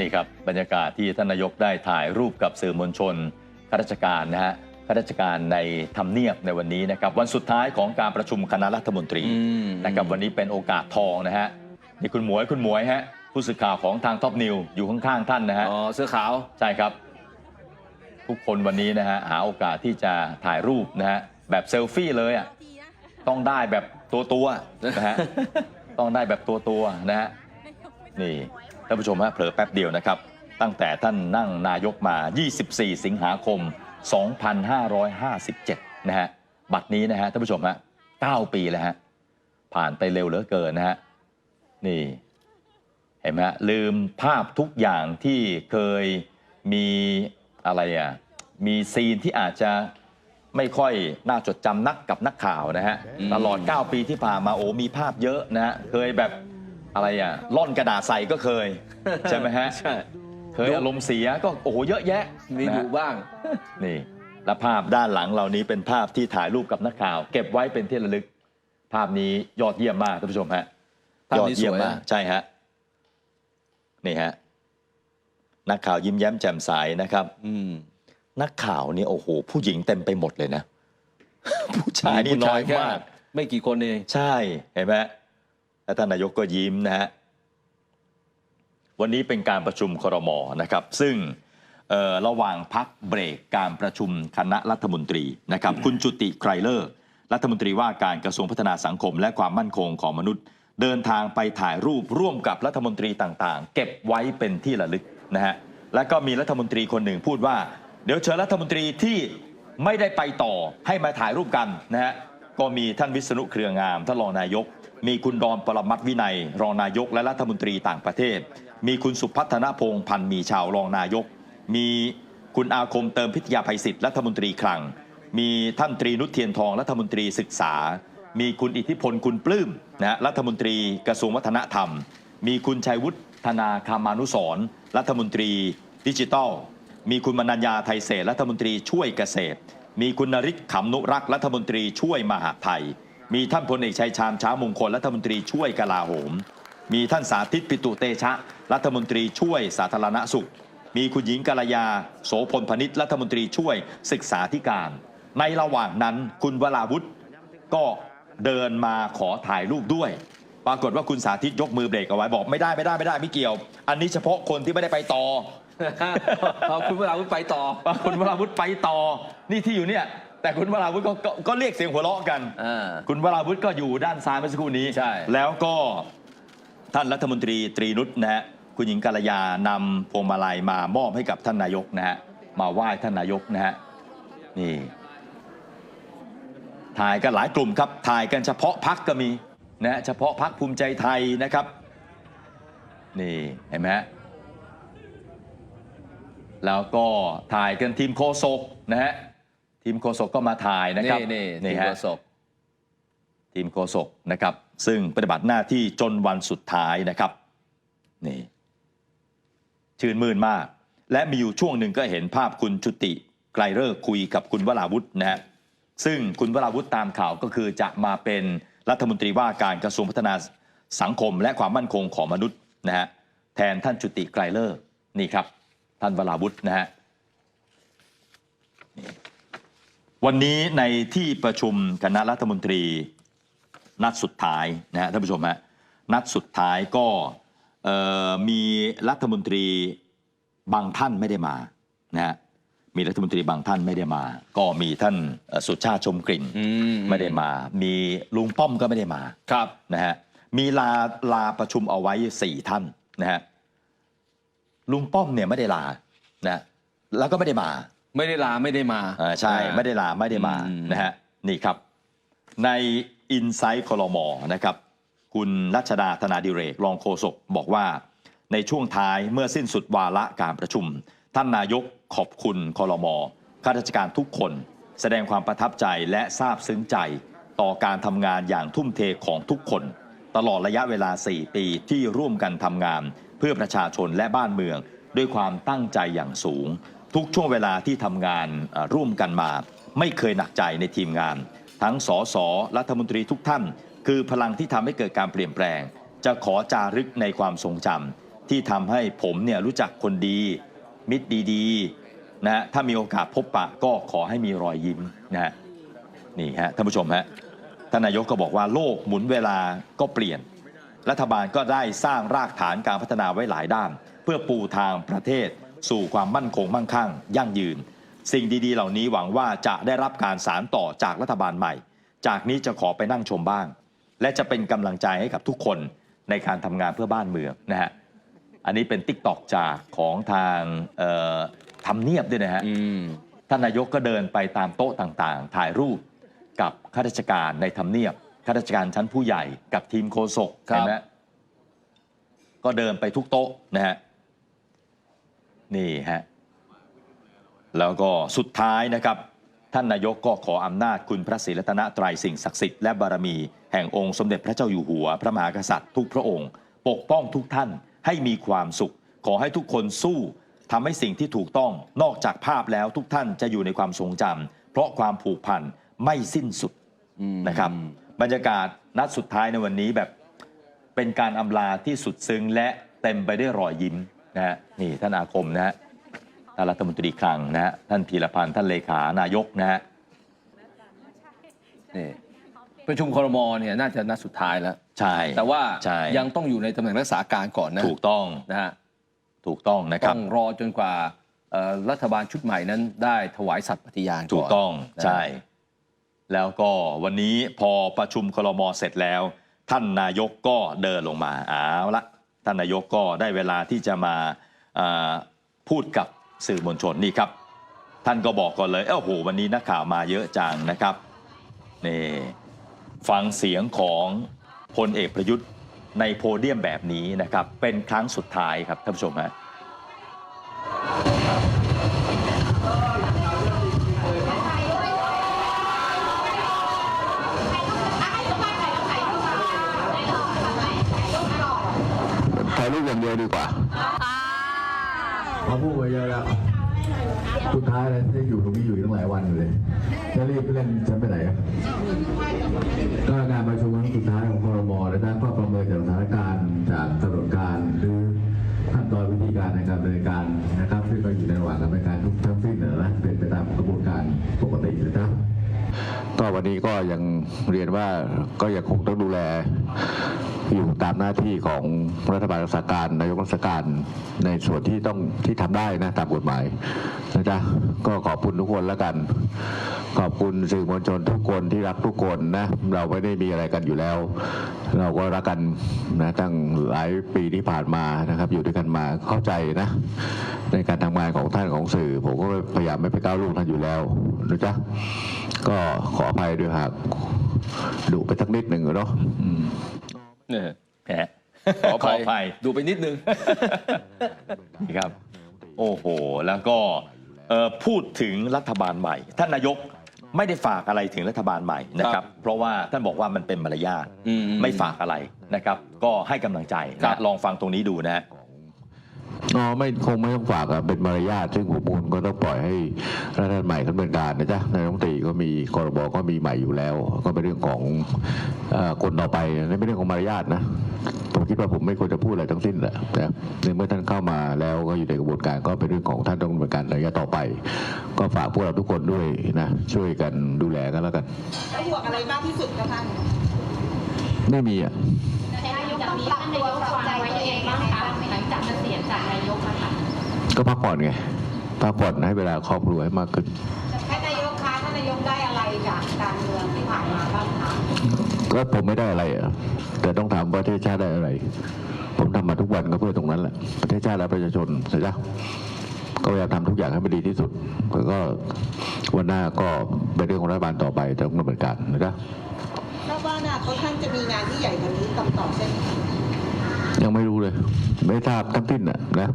นี่ครับบรรยากาศที่ท่านนายกได้ถ่ายรูปกับสื่อมวลชนข้าราชการนะฮะข้าราชการในทำเนียบในวันนี้นะครับวันสุดท้ายของการประชุมคณะรัฐมนตรีอืมนะครับวันนี้เป็นโอกาสทองนะฮะนี่คุณหมวยคุณหมวยฮะผู้สื่อข่าวของทางท็อปนิวอยู่ข้างๆท่านนะฮะอ๋อเสื้อขาวใช่ครับ ทุกคนวันนี้นะฮะหาโอกาสที่จะถ่ายรูปนะฮะแบบเซลฟี่เลยอะต้องได้แบบตัวตัวๆนะฮะต้องได้แบบตัวตัวๆนะฮะนี่ ท่านผู้ชมฮะเผลอแป๊บเดียวนะครับ ตั้งแต่ท่านนั่งนายกมา 24 สิงหาคม 2557 นะฮะ บัดนี้นะฮะท่านผู้ชมฮะ 9 ปีแล้วฮะ ผ่านไปเร็วเหลือเกินนะฮะ นี่ เห็นไหมฮะ ลืมภาพทุกอย่างที่เคยมีอะไรอะ มีซีนที่อาจจะไม่ค่อยน่าจดจำนักกับนักข่าวนะฮะอืมตลอด 9 ปีที่ผ่านมาโอ้มีภาพเยอะนะฮะ เคยแบบ อะไรอะล่อนกระดาษใส่ก็เคย ใช่ไหมฮะใช่เคยอารมณ์เสียก็โอ้โหเยอะแยะมีนะดูฮะบ้างนี่และภาพด้านหลังเหล่านี้เป็นภาพที่ถ่ายรูปกับนักข่าว เก็บไว้เป็นที่ระลึก ภาพนี้ยอดเยี่ยมมากท่านผู้ชมฮะภาพยอดนี้เยี่ยมสวยมากนะใช่ฮะนี่ฮะนักข่าวยิ้มแย้มแจ่มใสนะครับ อืมนักข่าวนี่โอ้โห ผู้หญิงเต็มไปหมดเลยนะ ผู้ชายนี่น้อยแค่มาก ไม่กี่คนเองใช่เห็นไหม แล้วท่านนายกก็ยิ้มนะฮะวันนี้เป็นการประชุมครมนะครับ ซึ่งระหว่างพักเบรกการประชุมคณะรัฐมนตรีนะครับ คุณจุติไกรเลิกษ์รัฐมนตรีว่าการกระทรวงพัฒนาสังคม และความมั่นคงของมนุษย์ เดินทางไปถ่ายรูปร่วมกับรัฐมนตรีต่างๆ เก็บไว้เป็นที่ระลึกนะฮะและก็มีรัฐมนตรีคนหนึ่งพูดว่า เดี๋ยวเชิญรัฐมนตรีที่ไม่ได้ไปต่อให้มาถ่ายรูปกันนะฮะก็มีท่านวิษณุเครืองามท่านรองนายก มีคุณดอนปรมัตวินัย รองนายกและรัฐมนตรีต่างประเทศ มีคุณสุพัฒนพงษ์พันธ์มีชาวรองนายก มีคุณอาคมเติมพิทยาภัยศิษย์รัฐมนตรีคลัง มีท่านตรีนุชเทียนทองรัฐมนตรีศึกษา มีคุณอิทธิพลคุณปลื้มนะฮะรัฐมนตรีกระทรวงวัฒนธรรม มีคุณชัยวุฒิธนาคามานุสรรัฐมนตรีดิจิทัล มีคุณมนัญญาไทยเศษรัฐมนตรีช่วยเกษตร มีคุณนริศขำนุรักษ์รัฐมนตรีช่วยมหาไทย มีท่านพลเอกชัยชาญช้ามงคลรัฐมนตรีช่วยกลาโหม มีท่านสาธิตปิตุเตชะ รัฐมนตรีช่วยสาธารณสุข มีคุณหญิงกัลยา โสพลพนิษฐ์รัฐมนตรีช่วยศึกษาธิการ ในระหว่างนั้นคุณวราวุธก็เดินมาขอถ่ายรูปด้วย ปรากฏว่าคุณสาธิตยกมือเบรกเอาไว้บอกไม่ได้ไม่ได้ไม่ได้ไม่เกี่ยว อันนี้เฉพาะคนที่ไม่ได้ไปต่อ เอาคุณเวลาไปต่อบางคุณวราวุธไปต่อ นี่ที่อยู่เนี่ย แต่คุณวราวุธก็ก็ก็เรียกเสียงหัวเราะกัน อ่า คุณวราวุธก็อยู่ด้านซ้ายเมื่อสักครู่นี้ ใช่ แล้วก็ท่านรัฐมนตรีตรีนุชนะฮะ คุณหญิงกัลยานำพวงมาลัยมามอบให้กับท่านนายกนะฮะ มาไหว้ท่านนายกนะฮะ นี่ ถ่ายกันหลายกลุ่มครับ ถ่ายกันเฉพาะพักก็มีนะฮะ เฉพาะพักภูมิใจไทยนะครับ นี่ เห็นไหมฮะ แล้วก็ถ่ายกันทีมโคโซกนะฮะ ทีมโคโซกก็มาถ่ายนะครับนี่นี่ทีมฮะโฆษกทีมโฆษกนะครับ ซึ่งปฏิบัติหน้าที่จนวันสุดท้ายนะครับนี่ชื่นมื่นมาก และมีอยู่ช่วงหนึ่งก็เห็นภาพคุณชุติไกรเลิกษ์คุยกับคุณวราวุธนะฮะซึ่งคุณวราวุธตามข่าวก็คือจะมาเป็นรัฐมนตรีว่าการกระทรวงพัฒนาสังคมและความมั่นคงของมนุษย์นะฮะแทนท่านจุติไกรเลิกษ์นี่ครับ ท่านวราวุธนะฮะ วันนี้ในที่ประชุมคณะรัฐมนตรี นัดสุดท้ายนะฮะท่านผู้ชมฮะนัดสุดท้ายก็เอ่อมีรัฐมนตรีบางท่านไม่ได้มานะฮะมีรัฐมนตรีบางท่านไม่ได้มา ก็มีท่านเอ่อสุชาติชมกลิ่นอืมไม่ได้มา มีลุงป้อมก็ไม่ได้มาครับนะฮะมีลาลาประชุมเอาไว้สี่ท่านนะฮะลุงป้อมเนี่ยไม่ได้ลานะแล้วก็ไม่ได้มา ไม่ได้ลาไม่ได้มา อ่าใช่ไม่ได้ลาไม่ได้มาอืม นะฮะนี่ครับ ใน i n s i ซ e ์คลมนะครับ คุณรัชดาธนาดิเรกรองโฆษกบอกว่า ในช่วงท้ายเมื่อสิ้นสุดวาระการประชุม ท่านนายกขอบคุณคลมข้าราชการทุกคน แสดงความประทับใจและซาบซึ้งใจ ต่อการทำงานอย่างทุ่มเทของทุกคน ตลอดระยะเวลา 4 ปีที่ร่วมกันทำงาน เพื่อประชาชนและบ้านเมือง ด้วยความตั้งใจอย่างสูง ทุกช่วงเวลาที่ทำงานร่วมกันมา ไม่เคยหนักใจในทีมงาน ทั้งสสรัฐมนตรีทุกท่าน คือพลังที่ทำให้เกิดการเปลี่ยนแปลง จะขอจารึกในความทรงจำที่ทำให้ผมเนี่ยรู้จักคนดี มิตรดีๆนะถ้ามีโอกาสพบปะก็ขอให้มีรอยยิ้มนะนี่ฮะท่านผู้ชมฮะท่านนายกก็บอกว่าโลกหมุนเวลาก็เปลี่ยน รัฐบาลก็ได้สร้างรากฐานการพัฒนาไว้หลายด้าน เพื่อปูทางประเทศ สู่ความมั่นคงมั่งคั่ง ยั่งยืน สิ่งดีๆ เหล่านี้หวังว่าจะได้รับการสารต่อจากรัฐบาลใหม่ จากนี้จะขอไปนั่งชมบ้าง และจะเป็นกำลังใจให้กับทุกคนในการทำงานเพื่อบ้านเมืองนะฮะอันนี้เป็นติ๊กตอกจากของทางเอ่อทำเนียบด้วยนะฮะอืมท่านนายกก็เดินไปตามโต๊ะต่างๆ ถ่ายรูปกับข้าราชการในทำเนียบข้าราชการชั้นผู้ใหญ่กับทีมโฆษกครับเห็นไหมก็เดินไปทุกโต๊ะนะฮะ นี่ฮะแล้วก็สุดท้ายนะครับ ท่านนายกก็ขออำนาจคุณพระศรีรัตนตรัยสิ่งศักดิ์สิทธิ์และบารมี แห่งองค์สมเด็จพระเจ้าอยู่หัว พระมหากษัตริย์ทุกพระองค์ ปกป้องทุกท่านให้มีความสุข ขอให้ทุกคนสู้ทำให้สิ่งที่ถูกต้องนอกจากภาพแล้วทุกท่านจะอยู่ในความทรงจำเพราะความผูกพันไม่สิ้นสุดนะครับ บรรยากาศนัดสุดท้ายในวันนี้แบบเป็นการอำลาที่สุดซึ้งและเต็มไปด้วยรอยยิ้ม นะฮะนี่ท่านอาคมนะฮะท่านรัฐมนตรีคลังนะฮะท่านพีรพันธ์ท่านเลขานายกนะฮะนี่ประชุมครมเนี่ยน่าจะนัดสุดท้ายแล้ว ใช่ แต่ว่าใช่ ยังต้องอยู่ในตำแหน่งรักษาการก่อนนะถูกต้องนะฮะถูกต้องนะคต้รัอบงรอจนกว่าเอ่อรัฐบาลชุดใหม่นั้นได้ถวายสัตย์ปฏิญาณก่อน ถูกต้องนะ ใช่ แล้วก็วันนี้พอประชุมคลมเสร็จแล้ว ท่านนายกก็เดินลงมาเอาละ ท่านนายกก็ได้เวลาที่จะมาพูดกับสื่อมวลชนนี่ครับ ท่านก็บอกก่อนเลยเอ้าโหวันนี้นักข่าวมาเยอะจังนะครับนี่ฟังเสียงของพลเอกประยุทธ์ในโพเดียมแบบนี้นะครับ เป็นครั้งสุดท้ายครับท่านผู้ชมฮะ ถ่ายรูปอย่างเดียวดีกว่าเขาพูดไปเยอะแล้วสุดท้ายเลยที่อยู่ตรงนี้อยู่ตั้งหลายวันอยู่เลยจะรีบเล่นฉันไปไหนอะก็งานประชุมครั้งสุดท้ายของคอรมอและท่านก็ประเมินจากสถานการณ์จากกำหนดการหรือขั้นตอนวิธีการในการดำเนินการนะครับซึ่งก็อยู่ในระหว่างการดำเนินการทุกทั้งสิ้นนะนะเป็นไปตามกระบวนการปกตินะครับก็วันนี้ก็ยังเรียนว่าก็ยังคงต้องดูแลอยู่ตามหน้าที่ของรัฐบาลรักษาการนายกรักษาการในส่วนที่ต้องที่ทำได้นะตามกฎหมายนะจ๊ะก็ขอบคุณทุกคนแล้วกัน ขอบคุณสื่อมวลชนทุกคนที่รักทุกคนนะเราไม่ได้มีอะไรกันอยู่แล้ว เราก็รักกันนะตั้งหลายปีที่ผ่านมานะครับ อยู่ด้วยกันมาเข้าใจนะในการทำงานของท่านของสื่อ ผมก็พยายามไม่ไปก้าวล่วงท่านอยู่แล้วนะจ๊ะก็ขออภัยด้วยหากดุไปสักนิดหนึ่งอเนาะ เนี่ยแหมขออภัยดูไปนิดนึงนี่ครับ โอ้โห แล้วก็เอ่อพูดถึงรัฐบาลใหม่ ท่านนายกไม่ได้ฝากอะไรถึงรัฐบาลใหม่นะคครัรับบเพราะว่าท่านบอกว่ามันเป็นมารยาทอืมไม่ฝากอะไรนะครับ ก็ให้กำลังใจครันะบลองฟังตรงนี้ดูนะ ฮะอ๋อไม่คงไม่ต้องฝากอะเป็นมารยาทซึ่งผมคงก็ต้องปล่อยให้รัฐบาลใหม่ดำเนินการนะจ๊ะนายกรัฐมนตรีก็มีกรบก็มีใหม่อยู่แล้ว ก็เป็นเรื่องของเอ่อคนต่อไปนั่นเป็นเรื่องของมารยาทนะผมคิดว่าผมไม่ควรจะพูดอะไรทั้งสิ้นแหละนะในเมื่อท่านเข้ามาแล้วก็อยู่ในกระบวนการก็เป็นเรื่องของท่านต้องดำเนินการระยะต่อไป ก็ฝากพวกเราทุกคนด้วยนะช่วยกันดูแลกันแล้วกันแล้วห่วงอะไรมากที่สุดคะท่านไม่มีอะนายกจากนี้ท่านนายกวางไว้ยังไงบ้างคะห ลังจากเกษียณจากนายกอะค่ะก็พักผ่อนไงพักผ่อนให้เวลาครอบครัวให้มากขึ้นท่านนายกคะท่านนายกได้อะไรจากการเมืองที่ผ่านมาบ้างคะก็ผมไม่ได้อะไรอะแต่ต้องถามประเทศชาติได้อะไร ผมทำมาทุกวันก็เพื่อตรงนั้นแหละประเทศชาติและประชาชนเสร็จแล้วก็พยายามทำทุกอย่างให้มันดีที่สุดแล้วก็วันหน้าก็เป็นเรื่องของรัฐบาลต่อไปต้องดำเนินการนะจ๊ะทราบว่าอนาคตท่านจะมีงานที่ใหญ่กว่านี้ต่อต่อใช่ไหมคะ ยังไม่รู้เลย ไม่ทราบทั้งสิ้นอะนะ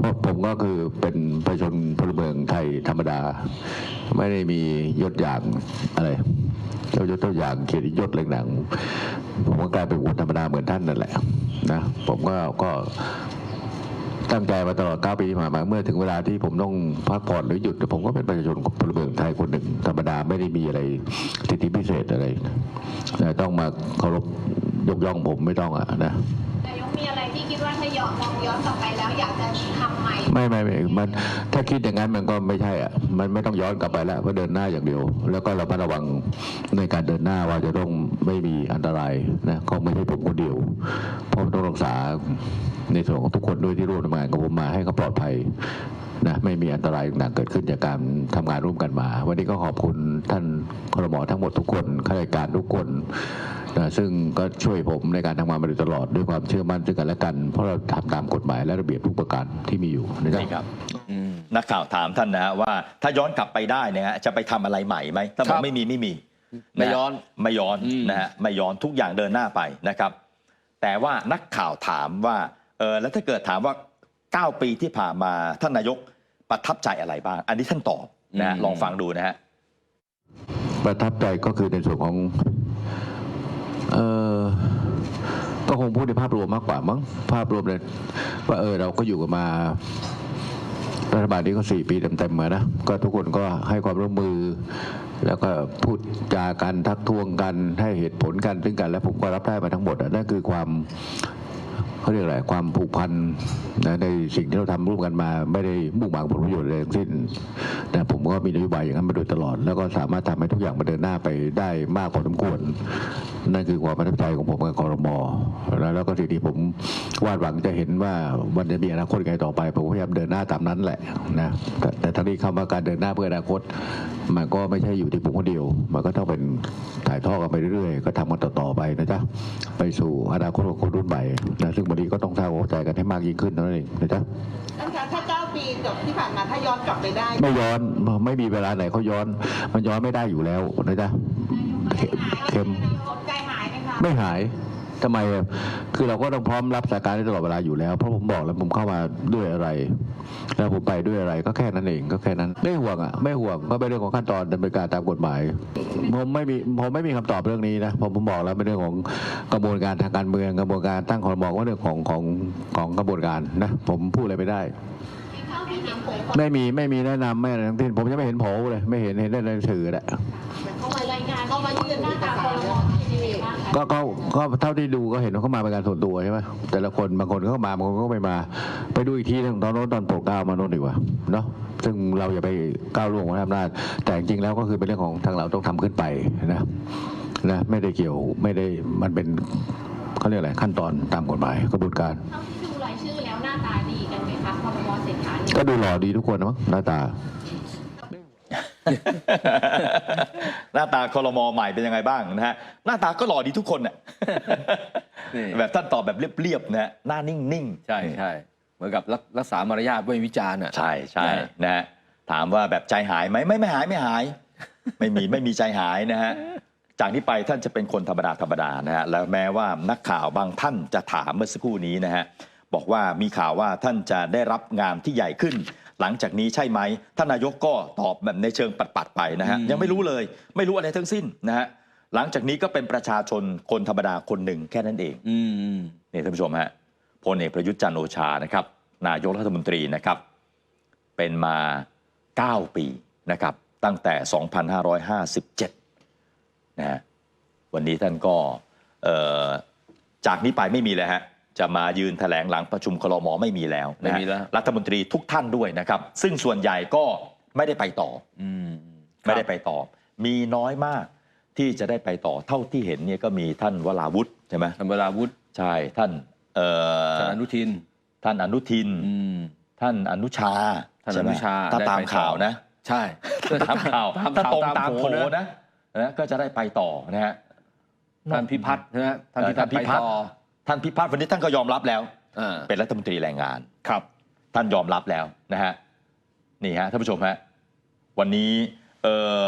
เพราะผมก็คือเป็นประชาชนพลเมืองไทยธรรมดา ไม่ได้มียศอย่างอะไรเจ้ายศเจ้าอย่างเกียรติยศอะไรต่างผมก็กลายเป็นคนธรรมดาเหมือนท่านนั่นแหละนะผมก็ก็ตั้งใจมาตลอด 9 ปีที่ผ่านมา เมื่อถึงเวลาที่ผมต้องพักผ่อนหรือหยุด ผมก็เป็นประชาชนพลเมืองไทยคนหนึ่ง ธรรมดาไม่ได้มีอะไรสิทธิพิเศษอะไร แต่ต้องมาเคารพยกย่องผมไม่ต้องอะนะายกมีอะไรที่คิดว่าถ้าย้อนมองย้อนกลับไปแล้วอยากจะทำใหม่ ไม่ไม่ไม่มันถ้าคิดอย่างนั้นมันก็ไม่ใช่อะมันไม่ต้องย้อนกลับไปแล้วก็เดินหน้าอย่างเดียว แล้วก็เราระระวังในการเดินหน้าว่าจะต้องไม่มีอันตรายนะก็ไม่ใช่ผมคนเดียวเพราะต้องรักษาในส่วนของทุกคนด้วยที่ร่วมทำงานกับผมมาให้เขาปลอดภัยนะไม่มีอันตรายต่างเกิดขึ้นจากการทำงานร่วมกันมา วันนี้ก็ขอบคุณท่านครมทั้งหมดทุกคนข้าราชการทุกคน นะซึ่งก็ช่วยผมในการทำงานมาโดยตลอดด้วยความเชื่อมั่นซึ่งกันและกัน เพราะเราทำตามกฎหมายและระเบียบทุกประการที่มีอยู่นะครับนี่ครับอืมนักข่าวถามท่านนะฮะว่าถ้าย้อนกลับไปได้เนี่ยฮะจะไปทำอะไรใหม่ไหมถ้าบอครักบไม่มีไม่มีไม่ย้อนะฮะไม่ย้อนอืมนะฮะไม่ย้อนทุกอย่างเดินหน้าไปนะครับ แต่ว่านักข่าวถามว่าเออแล้วถ้าเกิดถามว่า 9 ปีที่ผ่านมาท่านนายกประทับใจอะไรบ้าง อันนี้ท่านตอบนะฮะลองฟังดูนะฮะประทับใจก็คือในส่วนของ เออก็คงพูดในภาพรวมมากกว่ามั้งภาพรวมเลยว่าเออเราก็อยู่กันมารัฐบาลนี้ก็สี่ปีเต็มๆมานะก็ทุกคนก็ให้ความร่วมมือ แล้วก็พูดจากันทักท้วงกันให้เหตุผลกันซึ่งกัน และผมก็รับได้มาทั้งหมดนั่นคือความ เขาเรียกอะไรความผูกพันนะในสิ่งที่เราทำร่วมกันมาไม่ได้มุ่งหวังผลประโยชน์อะไรทั้งสิ้นนะผมก็มีนโยบายอย่างนั้นมาโดยตลอด แล้วก็สามารถทำให้ทุกอย่างมาเดินหน้าไปได้มากพอสมควร นั่นคือความประทับใจของผมกับกรมแล้วแล้วก็สิ่งที่ผมวาดหวังจะเห็นว่ามันจะมีอนาคตไงต่อไปผมก็พยายามเดินหน้าตามนั้นแหละนะแต่แต่ทั้งนี้คำว่าการเดินหน้าเพื่ออนาคต มันก็ไม่ใช่อยู่ที่ผมคนเดียว มันก็ต้องเป็นถ่ายทอดกันไปเรื่อยๆ ก็ทำกันต่อๆไปนะจ๊ะไปสู่อนาคตของคนรุ่นใหม่นะซึ่งวันนี้ก็ต้องสร้างความเข้าใจกันให้มากยิ่งขึ้นเท่านั้นเองนะจ๊ะท่านคะถ้า9ปีจบที่ผ่านมาถ้าย้อนกลับไปได้ ไม่ย้อนไม่มีเวลาไหนเขาย้อน มันย้อนไม่ได้อยู่แล้วนะจ๊ะเข็มใจหายไหมคะไม่หาย ทำไมคือเราก็ต้องพร้อมรับสถานการณ์ได้ตลอดเวลาอยู่แล้ว เพราะผมบอกแล้วผมเข้ามาด้วยอะไร แล้วผมไปด้วยอะไรก็แค่นั้นเองก็แค่นั้นไม่ห่วงอะไม่ห่วงก็เป็นเรื่องของขั้นตอนดำเนินการตามกฎหมาย ผมไม่มีผมไม่มีคำตอบเรื่องนี้นะผมผมบอกแล้วเป็นเรื่องของกระบวนการทางการเมืองกระบวนการตั้งคอรมอว่าเรื่องของของของกระบวนการนะผมพูดอะไรไม่ได้ไม่มีไม่มีแนะนำไม่อะไรทั้งสิ้นผมยังไม่เห็นโผล่เลย ไม่เห็นเห็นได้ในหนังสือแหละเขามารายงานเขามายื่นหน้าตาคอรมอ ก็ก็ก็เท่าที่ดูก็เห็นว่าเขามาเป็นการส่วนตัวใช่ไหมแต่ละคนบางคนเขาก็มาบางคนก็ไม่มา ไปดูอีกทีหนึงตอนโน้นตอนโปรดเกล้ามาโน้นดีกว่าเนาะซึ่งเราอย่าไปก้าวล่วงวัฒนอำนาจแต่จริงๆแล้วก็คือเป็นเรื่องของทางเราต้องทำขึ้นไปนะนะไม่ได้เกี่ยวไม่ได้มันเป็นเขาเรียกอะไรขั้นตอนตามกฎหมายกระบวนการเท่าที่ดูรายชื่อแล้วหน้าตาดีกันไหมคะคอรมอเศรษฐาเนี่ยก็ดูหล่อดีทุกคนนะมั้งหน้าตา หน้าตาคอรมอใหม่เป็นยังไงบ้างนะฮะหน้าตาก็หล่อดีทุกคนน่ะนี่ แบบท่านตอบแบบเรียบๆนะฮะหน้านิ่งๆ ใช่ใช่เหมือนกับรักรักษามารยาทไม่วิจารณ์อะ ใช่ใช่นะนะฮะถามว่าแบบใจหายไหมไม่ไม่หายไม่หาย ไม่มีไม่มีใจหายนะฮะจากนี้ไปท่านจะเป็นคนธรรมดาธรรมดานะฮะแล้วแม้ว่านักข่าวบางท่านจะถามเมื่อสักครู่นี้นะฮะบอกว่ามีข่าวว่าท่านจะได้รับงานที่ใหญ่ขึ้น หลังจากนี้ใช่ไหมท่านนายกก็ตอบแบบในเชิงปัดๆไปนะฮะอืมยังไม่รู้เลย ไม่รู้อะไรทั้งสิ้นนะฮะหลังจากนี้ก็เป็นประชาชนคนธรรมดาคนหนึ่งแค่นั้นเองอืมอืมนี่ท่านผู้ชมฮะพลเอกประยุทธ์จันทร์โอชานะครับ นายกรัฐมนตรีนะครับ เป็นมา 9 ปีนะครับ ตั้งแต่ 2557นะฮะวันนี้ท่านก็เอ่อจากนี้ไปไม่มีเลยฮะ จะมายืนแถลงหลังประชุมคลมไม่มีแล้วนะฮะไม่มีแล้วรัฐมนตรีทุกท่านด้วยนะครับ ซึ่งส่วนใหญ่ก็ไม่ได้ไปต่ออืมไม่ได้ไปต่อ มีน้อยมากที่จะได้ไปต่อเท่าที่เห็นเนี่ยก็มีท่านวราวุฒิใช่ไหมธรรมราวุฒิใช่ท่านเอ่อท่านอนุทิน ท่านอนุทินอืมท่านอนุชาท่านใช่ไหมอนุชาถ้าได้ตามไปต่อข่าวนะ ใช่ตามข่าวตามถ้าข่าวตรงตาตามมโผโผล่นะนะก็จะได้ไปต่อนะฮะท่านพิพัฒน์นะฮะท่านพิพัฒน์ท่านพิไปพัฒน์ต่อ ท่านพิพัฒน์วันนี้ท่านก็ยอมรับแล้ว อ่าเป็นรัฐมนตรีแรงงาน ครับ ท่านยอมรับแล้วนะฮะนี่ฮะท่านผู้ชมฮะวันนี้เอ่อ